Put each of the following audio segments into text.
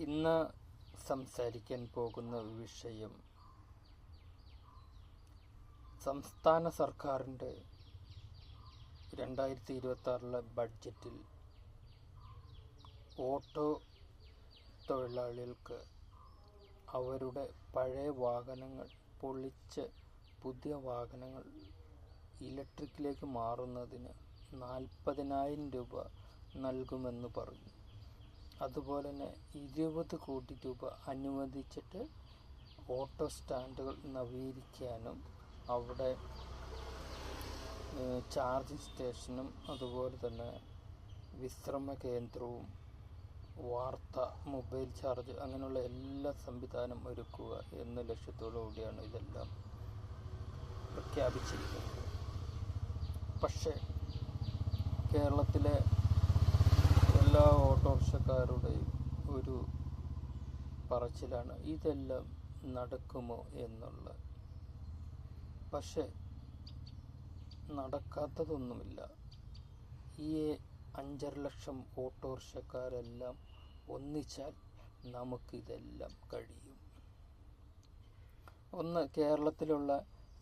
ഇന്ന് സംസാരിക്കാൻ പോകുന്ന വിഷയം സംസ്ഥാന സർക്കാരിന്റെ രണ്ടായിരത്തി ഇരുപത്തി ബഡ്ജറ്റിൽ ഓട്ടോ തൊഴിലാളികൾക്ക് അവരുടെ പഴയ വാഹനങ്ങൾ പൊളിച്ച് പുതിയ വാഹനങ്ങൾ ഇലക്ട്രിക്കിലേക്ക് മാറുന്നതിന് നാൽപ്പതിനായിരം രൂപ നൽകുമെന്ന് പറഞ്ഞു. അതുപോലെ തന്നെ ഇരുപത് കോടി രൂപ അനുവദിച്ചിട്ട് ഓട്ടോ സ്റ്റാൻഡുകൾ നവീകരിക്കാനും അവിടെ ചാർജിങ് സ്റ്റേഷനും അതുപോലെ തന്നെ വിശ്രമ കേന്ദ്രവും വാർത്ത മൊബൈൽ ചാർജ് അങ്ങനെയുള്ള എല്ലാ സംവിധാനം ഒരുക്കുക എന്ന ലക്ഷ്യത്തോടു കൂടിയാണ് ഇതെല്ലാം പ്രഖ്യാപിച്ചിരിക്കുന്നത്. പക്ഷേ കേരളത്തിലെ എല്ലാ ഓട്ടോറിക്ഷക്കാരുടെയും ഒരു പറച്ചിലാണ് ഇതെല്ലാം നടക്കുമോ എന്നുള്ളത് പക്ഷെ നടക്കാത്തതൊന്നുമില്ല. ഈ അഞ്ചര ലക്ഷം ഓട്ടോറിക്ഷക്കാരെല്ലാം ഒന്നിച്ചാൽ നമുക്കിതെല്ലാം കഴിയും. ഒന്ന് കേരളത്തിലുള്ള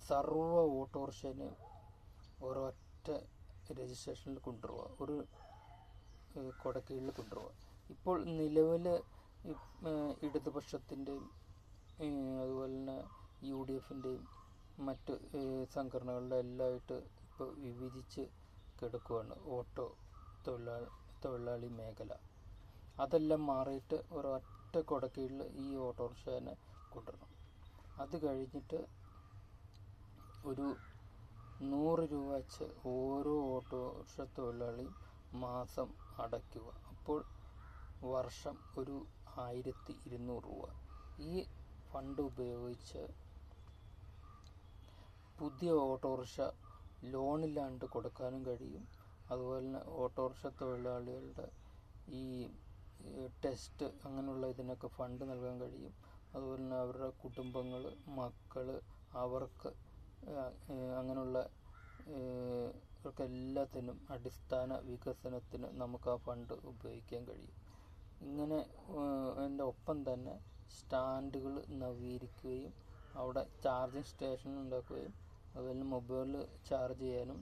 സർവ ഓട്ടോറിക്ഷനെ ഒരൊറ്റ രജിസ്ട്രേഷനിൽ കൊണ്ടുപോവുക ഒരു കൊടക്കീഴിൽ കൊണ്ടുപോവുക ഇപ്പോൾ നിലവിൽ ഇടതുപക്ഷത്തിന്റെയും അതുപോലെ തന്നെ യു ഡി എഫിന്റെയും മറ്റ് സംഘടനകളുടെ എല്ലാമായിട്ട് ഇപ്പോൾ വിഭജിച്ച് കിടക്കുകയാണ് ഓട്ടോ തൊഴിലാളി തൊഴിലാളി മേഖല. അതെല്ലാം മാറിയിട്ട് ഒരൊറ്റ കൊടക്കീഴിൽ ഈ ഓട്ടോറിക്ഷനെ കൊണ്ടുവരണം. അത് കഴിഞ്ഞിട്ട് ഒരു നൂറ് രൂപ വെച്ച് ഓരോ ഓട്ടോറിക്ഷ തൊഴിലാളിയും മാസം അടയ്ക്കുക. അപ്പോൾ വർഷം ഒരു ആയിരത്തി ഇരുന്നൂറ് രൂപ. ഈ ഫണ്ട് ഉപയോഗിച്ച് പുതിയ ഓട്ടോറിക്ഷ ലോണില്ലാണ്ട് കൊടുക്കാനും കഴിയും. അതുപോലെ തന്നെ ഓട്ടോറിക്ഷ തൊഴിലാളികളുടെ ഈ ടെസ്റ്റ് അങ്ങനെയുള്ള ഇതിനൊക്കെ ഫണ്ട് നൽകാൻ കഴിയും. അതുപോലെ തന്നെ അവരുടെ കുടുംബങ്ങൾ മക്കൾ അവർക്ക് അങ്ങനെയുള്ള എല്ലാത്തിനും അടിസ്ഥാന വികസനത്തിന് നമുക്ക് ആ ഫണ്ട് ഉപയോഗിക്കാൻ കഴിയും. ഇങ്ങനെ എന്റെ ഒപ്പം തന്നെ സ്റ്റാൻഡുകൾ നവീകരിക്കുകയും അവിടെ ചാർജിങ് സ്റ്റേഷൻ ഉണ്ടാക്കുകയും അതുപോലെ മൊബൈൽ ചാർജ് ചെയ്യാനും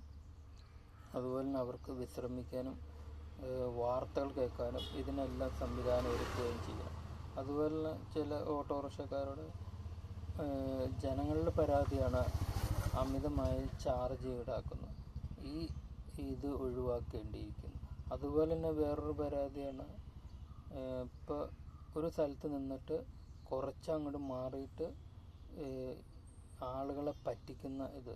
അതുപോലെ തന്നെ അവർക്ക് വിശ്രമിക്കാനും വാർത്തകൾ കേൾക്കാനും ഇതിനെല്ലാം സംവിധാനം ഒരുക്കുകയും ചെയ്യണം അതുപോലെ ചില ഓട്ടോറിക്ഷക്കാരുടെ ജനങ്ങളുടെ പരാതിയാണ് അമിതമായി ചാർജ് ഈടാക്കുന്നത്. ഈ ഇത് ഒഴിവാക്കേണ്ടിയിരിക്കുന്നു. അതുപോലെ തന്നെ വേറൊരു പരാതിയാണ് ഇപ്പോൾ ഒരു സ്ഥലത്ത് നിന്നിട്ട് കുറച്ച് അങ്ങോട്ട് മാറിയിട്ട് ആളുകളെ പറ്റിക്കുന്ന ഇത്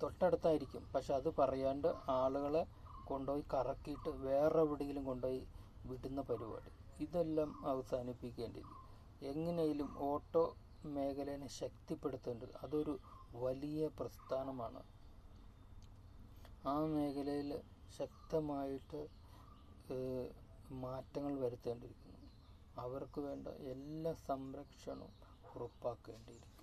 തൊട്ടടുത്തായിരിക്കും. പക്ഷെ അത് പറയാണ്ട് ആളുകളെ കൊണ്ടുപോയി കറക്കിയിട്ട് വേറെ എവിടെയെങ്കിലും കൊണ്ടുപോയി വിടുന്ന പരിപാടി. ഇതെല്ലാം അവസാനിപ്പിക്കേണ്ടത് എങ്ങനെയും ഓട്ടോ മേഖലയെ ശക്തിപ്പെടുത്തേണ്ടത് അതൊരു വലിയ പ്രസ്ഥാനമാണ്. ആ മേഖലയിൽ ശക്തമായിട്ട് മാറ്റങ്ങൾ വരുത്തേണ്ടിയിരിക്കുന്നു. അവർക്ക് വേണ്ട എല്ലാ സംരക്ഷണവും ഉറപ്പാക്കേണ്ടിയിരിക്കുന്നു.